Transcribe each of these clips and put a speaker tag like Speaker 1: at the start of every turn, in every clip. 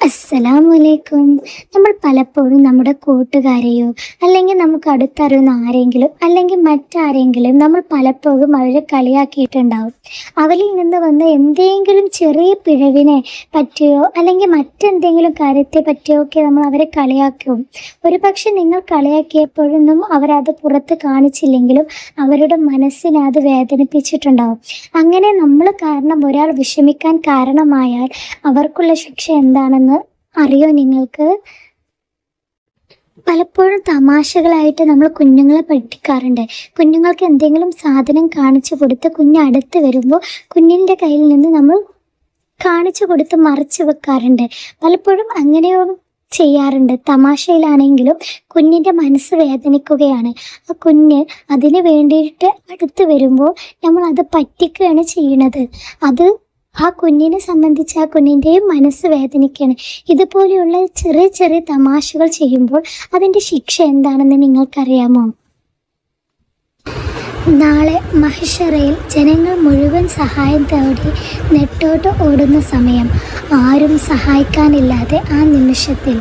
Speaker 1: അസ്സലാമലൈക്കും നമ്മൾ പലപ്പോഴും നമ്മുടെ കൂട്ടുകാരെയോ അല്ലെങ്കിൽ നമുക്ക് അടുത്തറിയുന്ന ആരെങ്കിലും അല്ലെങ്കിൽ മറ്റാരെങ്കിലും നമ്മൾ പലപ്പോഴും അവരെ കളിയാക്കിയിട്ടുണ്ടാവും. അവരിൽ നിന്ന് വന്ന എന്തെങ്കിലും ചെറിയ പിഴവിനെ പറ്റിയോ അല്ലെങ്കിൽ മറ്റെന്തെങ്കിലും കാര്യത്തെ പറ്റിയോ ഒക്കെ നമ്മൾ അവരെ കളിയാക്കും. ഒരുപക്ഷെ നിങ്ങൾ കളിയാക്കിയപ്പോഴൊന്നും അവരത് പുറത്ത് കാണിച്ചില്ലെങ്കിലും അവരുടെ മനസ്സിനെ അത് വേദനിപ്പിച്ചിട്ടുണ്ടാവും. അങ്ങനെ നമ്മൾ കാരണം ഒരാൾ വിഷമിക്കാൻ കാരണമായാൽ അവർക്കുള്ള ശിക്ഷ എന്താണെന്ന് അറിയോ നിങ്ങൾക്ക്? പലപ്പോഴും തമാശകളായിട്ട് നമ്മൾ കുഞ്ഞുങ്ങളെ പഠിക്കാറുണ്ട് കുഞ്ഞുങ്ങൾക്ക് എന്തെങ്കിലും സാധനം കാണിച്ചു കൊടുത്ത് കുഞ്ഞ് അടുത്ത് വരുമ്പോൾ കുഞ്ഞിന്റെ കയ്യിൽ നിന്ന് നമ്മൾ കാണിച്ചു കൊടുത്ത് മറച്ചു വെക്കാറുണ്ട്. പലപ്പോഴും അങ്ങനെയോ ചെയ്യാറുണ്ട്. തമാശയിലാണെങ്കിലും കുഞ്ഞിന്റെ മനസ്സ് വേദനിക്കുകയാണ്. ആ കുഞ്ഞ് അതിന് വേണ്ടിയിട്ട് അടുത്ത് വരുമ്പോൾ നമ്മൾ അത് പറ്റിക്കുകയാണ് ചെയ്യുന്നത്. അത് ആ കുഞ്ഞിനെ സംബന്ധിച്ച് ആ കുഞ്ഞിന്റെയും മനസ്സ് വേദനിക്കുകയാണ്. ഇതുപോലെയുള്ള ചെറിയ ചെറിയ തമാശകൾ ചെയ്യുമ്പോൾ അതിന്റെ ശിക്ഷ എന്താണെന്ന് നിങ്ങൾക്കറിയാമോ? നാളെ മഹിഷറയിൽ ജനങ്ങൾ മുഴുവൻ സഹായം തേടി നെട്ടോട്ട് ഓടുന്ന സമയം. ആരും സഹായിക്കാനില്ലാതെ ആ നിമിഷത്തിൽ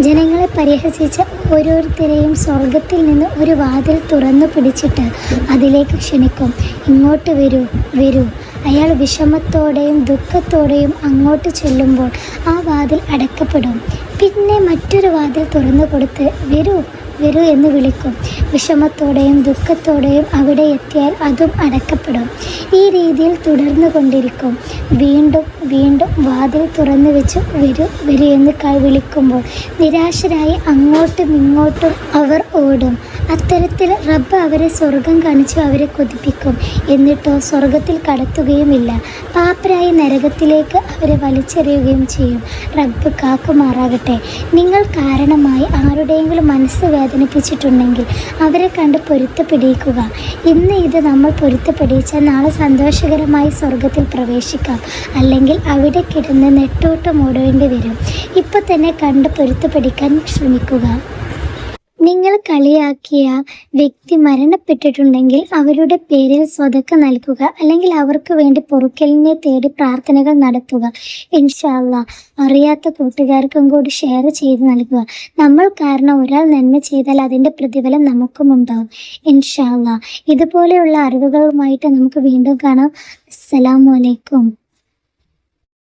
Speaker 1: ജനങ്ങളെ പരിഹസിച്ച ഓരോരുത്തരെയും സ്വർഗത്തിൽ നിന്ന് ഒരു വാതിൽ തുറന്നു പിടിച്ചിട്ട് അതിലേക്ക് ക്ഷണിക്കും. ഇങ്ങോട്ട് വരൂ വരൂ. അയാൾ വിഷമത്തോടെയും ദുഃഖത്തോടെയും അങ്ങോട്ട് ചെല്ലുമ്പോൾ ആ വാതിൽ അടക്കപ്പെടും പിന്നെ മറ്റൊരു വാതിൽ തുറന്നു കൊടുത്ത് വരൂ വരൂ എന്ന് വിളിക്കും. വിഷമത്തോടെയും ദുഃഖത്തോടെയും അവിടെ എത്തിയാൽ അതും അടക്കപ്പെടും ഈ രീതിയിൽ തുടർന്നു കൊണ്ടിരിക്കും. വീണ്ടും വീണ്ടും വാതിൽ തുറന്നു വെച്ച് വരൂ വരൂ എന്ന് വിളിക്കുമ്പോൾ നിരാശരായി അങ്ങോട്ടും ഇങ്ങോട്ടും അവർ ഓടും. അത്തരത്തിൽ റബ്ബ് അവരെ സ്വർഗം കാണിച്ചു അവരെ കൊതിപ്പിക്കും. എന്നിട്ടോ സ്വർഗത്തിൽ കടത്തുകയുമില്ല. പാപ്പരായി നരകത്തിലേക്ക് അവരെ വലിച്ചെറിയുകയും ചെയ്യും. റബ്ബ് കാക്കുമാറാകട്ടെ. നിങ്ങൾ കാരണമായി ആരുടെയെങ്കിലും മനസ്സ് വേദനിപ്പിച്ചിട്ടുണ്ടെങ്കിൽ അവരെ കണ്ട് പൊരുത്തപ്പെടിയിക്കുക ഇന്ന് ഇത് നമ്മൾ പൊരുത്തപ്പെടിയിച്ചാൽ നാളെ സന്തോഷകരമായി സ്വർഗത്തിൽ പ്രവേശിക്കാം. അല്ലെങ്കിൽ അവിടെ കിടന്ന് നെട്ടോട്ടം ഓടേണ്ടി വരും ഇപ്പം തന്നെ കണ്ട് പൊരുത്തപ്പെടിക്കാൻ ശ്രമിക്കുക. നിങ്ങൾ കളിയാക്കിയ വ്യക്തി മരണപ്പെട്ടിട്ടുണ്ടെങ്കിൽ അവരുടെ പേരിൽ സ്വതക്ക നൽകുക അല്ലെങ്കിൽ അവർക്ക് വേണ്ടി പൊറുക്കലിനെ തേടി പ്രാർത്ഥനകൾ നടത്തുക. ഇൻഷാല്ല അറിയാത്ത കൂട്ടുകാർക്കും കൂടി ഷെയർ ചെയ്ത് നൽകുക. നമ്മൾ കാരണം ഒരാൾ നന്മ ചെയ്താൽ അതിന്റെ പ്രതിഫലം നമുക്കും ഉണ്ടാവും. ഇൻഷാല്ല ഇതുപോലെയുള്ള അറിവുകളുമായിട്ട് നമുക്ക് വീണ്ടും കാണാം. അസ്സലാമു അലൈക്കും.